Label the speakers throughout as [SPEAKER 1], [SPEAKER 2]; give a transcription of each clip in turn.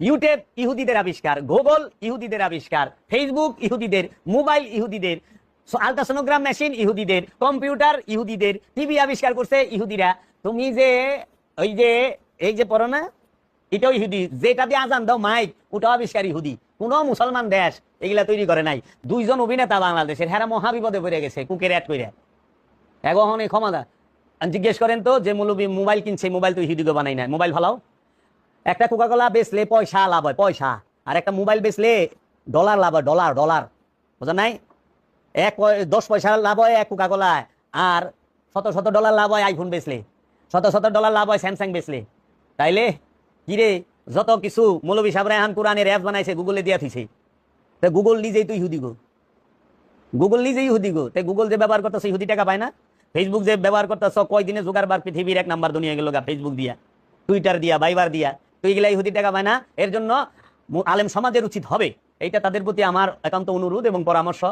[SPEAKER 1] YouTube ইহুদিদের আবিষ্কার, Google ইহুদিদের আবিষ্কার, ফেসবুক ইহুদিদের, মোবাইল ইহুদিদের আলট্রাসোনোগ্রাম মেশিন ইহুদিদের, কম্পিউটার ইহুদিদের, টিভি আবিষ্কার করছে ইহুদিরা। তুমি যে ওই যে, এই যে পড়ো না, এটাও ইহুদি। যেটা দিয়ে আজান দাও, মাইক, ওটাও আবিষ্কার ইহুদি। কোন মুসলমান দেশ এগুলা তৈরি করে নাই। দুইজন অভিনেতা বাংলাদেশের, হেরা মহাবিপদে পড়ে গেছে, কুকের অ্যাড করে এখন ক্ষমতা জিজ্ঞেস করেন তো, যে মৌলবী মোবাইল কিনছে, মোবাইল তো ইহুদিকে বানাই না মোবাইল ভালাও একটা কোকা কোলা বেচলে পয়সা লাভ হয়, পয়সা। আর একটা মোবাইল বেচলে ডলার লাভ হয় ডলার ডলার বোঝা নাই? এক দশ পয়সা লাভ হয় এক কোকা কোলায় আর শত শত ডলার লাভ হয় আইফোন বেচলে। শত শত ডলার লাভ হয় স্যামসাং বেচলে। তাইলে কিরে যত কিছু মৌলবী সাহেব রেহান কোরআনের অ্যাপ বানাইছে গুগলে দিয়া থিছে তা গুগল নিজেই তো ইহুদি গো। গুগল নিজেই ইহুদি গো। তাই গুগল যে ব্যবহার করতেছে, ইহুদি টাকা পায় না। ফেসবুক যে ব্যবহার করতেছ, কয়দিনে জোগাড় বার পৃথিবীর এক নাম্বার দুনিয়া গেল ফেসবুক দিয়া। টুইটার দিয়া বাইবার দিয়া। তো এগুলা ইহুদি টাকা পায় না। এর জন্য আলেম সমাজের উচিত হবে। এইটা তাদের প্রতি আমার একান্ত অনুরোধ এবং পরামর্শ।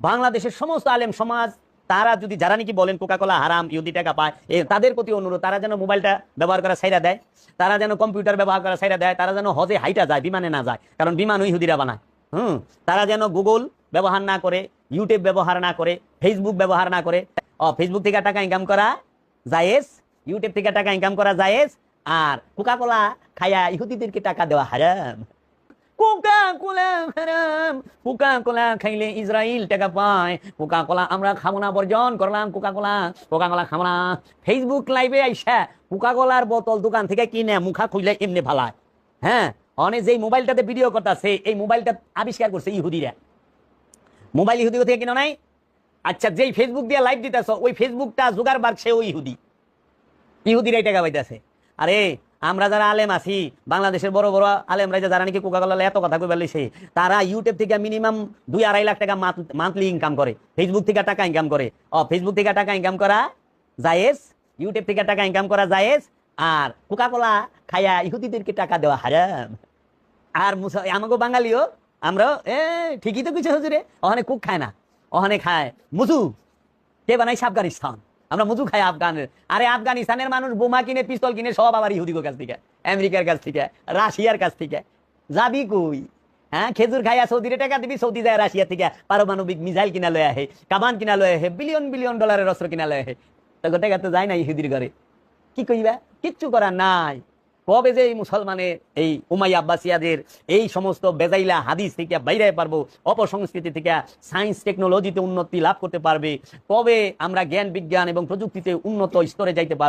[SPEAKER 1] বাংলাদেশের সমস্ত আলেম সমাজ, তারা যদি যারা নাকি বলেন কোকাকোলা হারাম, ইহুদি টাকা পায় তাদের প্রতি অনুরোধ, তারা যেন মোবাইলটা ব্যবহার করা সাইরা দেয়, তারা যেন কম্পিউটার ব্যবহার করা সাইরা দেয়, তারা যেন হজে হাইটা যায়, বিমানে না যায়, কারণ বিমানও ইহুদিরা বানায়। হুম, তারা যেন গুগল ব্যবহার না করে, ইউটিউব ব্যবহার না করে, ফেসবুক ব্যবহার না করে ও ফেসবুক থেকে টাকা ইনকাম করা জায়েজ, ইউটিউব থেকে টাকা ইনকাম করা জায়েজ, আর কোকাকোলা খায়া ইহুদিদেরকে টাকা দেওয়া হারাম। কোকা কোলা কোলা খাইলে টাকা পায়। কোকা কোলা আমরা বর্জন করলাম coca cola coca cola Facebook লাইভে কোকা কোলার বোতল দোকান থেকে কিনে মুখা খুইলে এমনি ভালায় হ্যাঁ অনেক যেই মোবাইলটাতে ভিডিও করতেছে, এই মোবাইলটা আবিষ্কার করছে ইহুদিরা। মোবাইল ইহুদি থেকে কিনো নাই? আচ্ছা যেই ফেসবুক দিয়ে লাইভ দিতেছ, ওই ফেসবুকটা জোগাড় সে ওই ইহুদি। ইহুদিরাই টাকা পাইতেছে। আরে আমরা যারা আলেম আছি, বাংলাদেশের বড় বড় আলেমরা যারা নাকি কোকা কোলা এত কথা কই বলিছে তারা ইউটিউব থেকে মিনিমাম দুই আড়াই লাখ টাকা মান্থলি ইনকাম করে ফেসবুক থেকে টাকা ইনকাম করে। ও ফেসবুক থেকে টাকা ইনকাম করা জায়েজ ইউটিউব থেকে টাকা ইনকাম করা জায়েজ, আর কোকা কোলা খায়া ইহুদিদেরকে টাকা দেওয়া হারাম। আর মুসা আমাকে বাঙালিও আমরা এ, ঠিকই তো কিছু হুজুরে ওখানে কুক খায় না ওখানে খায় মুজু কে বানাইছে আফগানিস্তান আমরা মুজু খাই আফগানের আরে আফগানিস্তানের মানুষ বোমা কিনে, পিস্তল কিনে, সব আবার ইহুদিগোর কাছ থেকে, আমেরিকার কাছ থেকে, রাশিয়ার কাছ থেকে। যাবি কই? হ্যাঁ খেজুর খাইয়া সৌদিরে টাকা দিবি, সৌদি যায় রাশিয়া থেকে পারমাণবিক মিসাইল কিনা লয়ে আহে কামান কিনা লয়ে আহে, বিলিয়ন বিলিয়ন ডলারের অস্ত্র কিনা লয়ে আহে। তো টাকা যায় না ইহুদির ঘরে। কি কইবা? কিচ্ছু করার নাই। কবে যে এই মুসলমানের এই উমাই আব্বাসিয়াদের এই সমস্ত বেজাইলা হাদিস থেকে বাইরে পারব, অপসংস্কৃতি থেকে সায়েন্স টেকনোলজিতে উন্নতি লাভ করতে পারবে, কবে আমরা জ্ঞান, বিজ্ঞান এবং প্রযুক্তিতে উন্নত স্তরে যাইতে পারব?